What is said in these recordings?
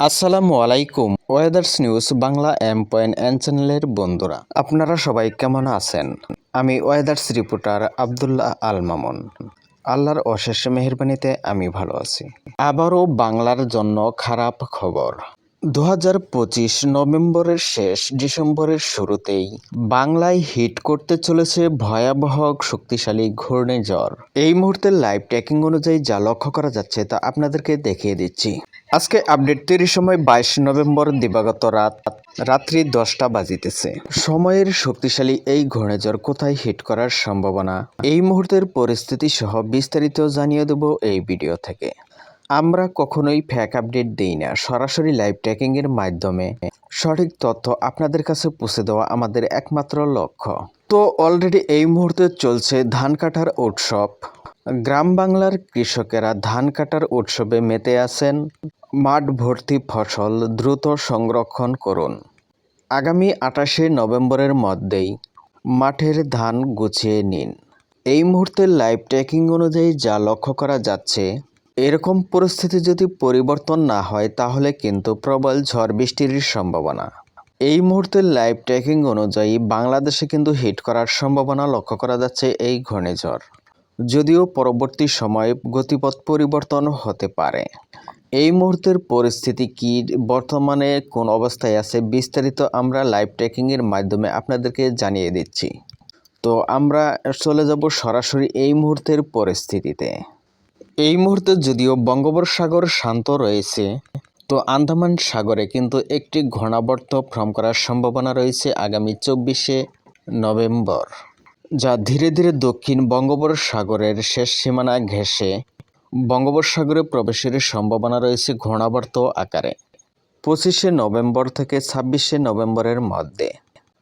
আসসালামু আলাইকুম weathers news Bangla M point N চ্যানেলের বন্ধুরা। আপনারা সবাই কেমন আছেন? আমি ওয়েদার্স রিপোর্টার আবদুল্লাহ আল মামুন। আল্লাহর অশেষ মেহরবানিতে আমি ভালো আছি। আবারও বাংলার জন্য খারাপ খবর। দু হাজার পঁচিশ নভেম্বরের শেষ ডিসেম্বরের শুরুতেই বাংলায় হিট করতে চলেছে ভয়াবহ শক্তিশালী ঘূর্ণিঝড়। এই মুহূর্তে লাইভ ট্র্যাকিং অনুযায়ী যা লক্ষ্য করা যাচ্ছে তা আপনাদেরকে দেখিয়ে দিচ্ছি। আজকে আপডেট তৈরির সময় বাইশ নভেম্বর দিবাগত রাত, রাত্রি দশটা বাজিতেছে। সময়ের শক্তিশালী এই ঘূর্ণিঝড় কোথায় হিট করার সম্ভাবনা? এই মুহূর্তের পরিস্থিতি সহ বিস্তারিত জানিয়ে দেব এই ভিডিও থেকে। আমরা কখনোই ফ্যাক আপডেট দিই না, সরাসরি লাইভ ট্র্যাকিং এর মাধ্যমে। সঠিক তথ্য আপনাদের কাছে পৌঁছে দেওয়া আমাদের একমাত্র লক্ষ্য। তো অলরেডি এই মুহূর্তে চলছে ধান কাটার উৎসব। গ্রাম বাংলার কৃষকেরা ধান কাটার উৎসবে মেতে আছেন। মাঠ ভর্তি ফসল দ্রুত সংরক্ষণ করুন। আগামী আঠাশে নভেম্বরের মধ্যেই মাঠের ধান গুছিয়ে নিন। এই মুহূর্তে লাইভ ট্র্যাকিং অনুযায়ী যা লক্ষ্য করা যাচ্ছে এরকম পরিস্থিতি যদি পরিবর্তন না হয়, তাহলে কিন্তু প্রবল ঝড় বৃষ্টির সম্ভাবনা। এই মুহূর্তে লাইভ ট্র্যাকিং অনুযায়ী বাংলাদেশে কিন্তু হিট করার সম্ভাবনা লক্ষ্য করা যাচ্ছে এই ঘূর্ণিঝড়। যদিও পরবর্তী সময়ে গতিপথ পরিবর্তন হতে পারে। এই মুহূর্তের পরিস্থিতি কি, বর্তমানে কোন অবস্থায় আছে, বিস্তারিত আমরা লাইভ ট্র্যাকিংয়ের মাধ্যমে আপনাদেরকে জানিয়ে দিচ্ছি। তো আমরা চলে যাব সরাসরি এই মুহূর্তের পরিস্থিতিতে। এই মুহূর্তে যদিও বঙ্গোপসাগর শান্ত রয়েছে, তো আন্দামান সাগরে কিন্তু একটি ঘূর্ণাবর্ত ফর্ম করার সম্ভাবনা রয়েছে আগামী চব্বিশে নভেম্বর, যা ধীরে ধীরে দক্ষিণ বঙ্গোপসাগরের শেষ সীমানা ঘেঁষে বঙ্গোপসাগরে প্রবেশের সম্ভাবনা রয়েছে ঘূর্ণাবর্ত আকারে। পঁচিশে নভেম্বর থেকে ছাব্বিশে নভেম্বরের মধ্যে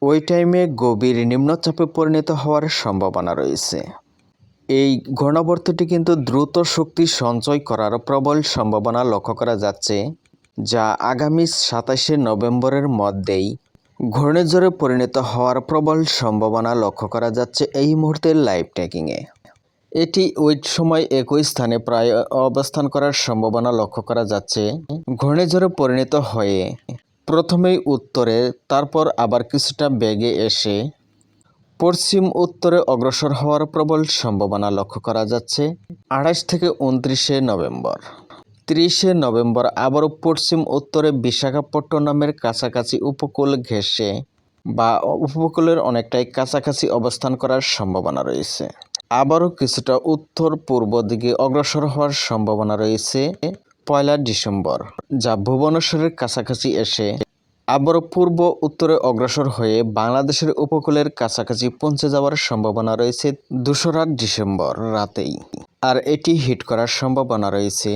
ওই টাইমে গভীর নিম্নচাপে পরিণত হওয়ার সম্ভাবনা রয়েছে। এই ঘূর্ণাবর্তটি কিন্তু দ্রুত শক্তি সঞ্চয় করার প্রবল সম্ভাবনা লক্ষ্য করা যাচ্ছে, যা আগামী সাতাশে নভেম্বরের মধ্যেই ঘূর্ণিঝড়ে পরিণত হওয়ার প্রবল সম্ভাবনা লক্ষ্য করা যাচ্ছে এই মুহূর্তের লাইভ ট্র্যাকিংয়ে। এটি ওই সময় একই স্থানে প্রায় অবস্থান করার সম্ভাবনা লক্ষ্য করা যাচ্ছে। ঘূর্ণিঝড়ে পরিণত হয়ে প্রথমেই উত্তরে, তারপর আবার কিছুটা বেগে এসে পশ্চিম উত্তরে অগ্রসর হওয়ার প্রবল সম্ভাবনা লক্ষ্য করা যাচ্ছে আঠাশ থেকে উনত্রিশে নভেম্বর। তিরিশে নভেম্বর আবারও পশ্চিম উত্তরে বিশাখাপট্টনমের কাছাকাছি উপকূল ঘেঁষে বা উপকূলের অনেকটাই কাছাকাছি অবস্থান করার সম্ভাবনা রয়েছে। আবারও কিছুটা উত্তর পূর্ব দিকে অগ্রসর হওয়ার সম্ভাবনা রয়েছে পয়লা ডিসেম্বর, যা ভুবনেশ্বরের কাছাকাছি এসে আবারও পূর্ব উত্তরে অগ্রসর হয়ে বাংলাদেশের উপকূলের কাছাকাছি পৌঁছে যাওয়ার সম্ভাবনা রয়েছে দোসরা ডিসেম্বর রাতেই। আর এটি হিট করার সম্ভাবনা রয়েছে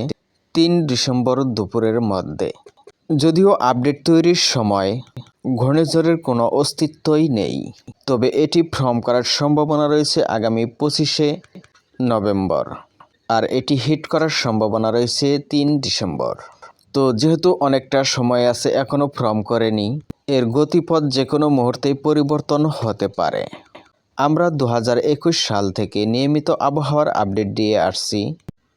তিন ডিসেম্বর দুপুরের মধ্যে। যদিও আপডেট তৈরির সময় ঘূর্ণিঝড়ের কোনো অস্তিত্বই নেই, তবে এটি ফর্ম করার সম্ভাবনা রয়েছে আগামী পঁচিশে নভেম্বর। আর এটি হিট করার সম্ভাবনা রয়েছে তিন ডিসেম্বর। তো যেহেতু অনেকটা সময় আছে এখনও ফর্ম করেনি, এর গতিপথ যে কোনো মুহূর্তেই পরিবর্তন হতে পারে। আমরা দু হাজার একুশ সাল থেকে নিয়মিত আবহাওয়ার আপডেট দিয়ে আসছি।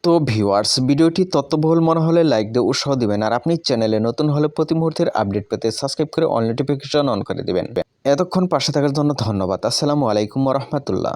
তো ভিউয়ার্স, ভিডিওটি তত্ত্ববহুল মনে হলে লাইক দিয়ে উৎসাহ দিবেন আর আপনি চ্যানেলে নতুন হলে প্রতি মুহূর্তের আপডেট পেতে সাবস্ক্রাইব করে অল নোটিফিকেশন অন করে দিবেন। এতক্ষণ পাশে থাকার জন্য ধন্যবাদ। আসসালামু আলাইকুম রহমতুল্লাহ।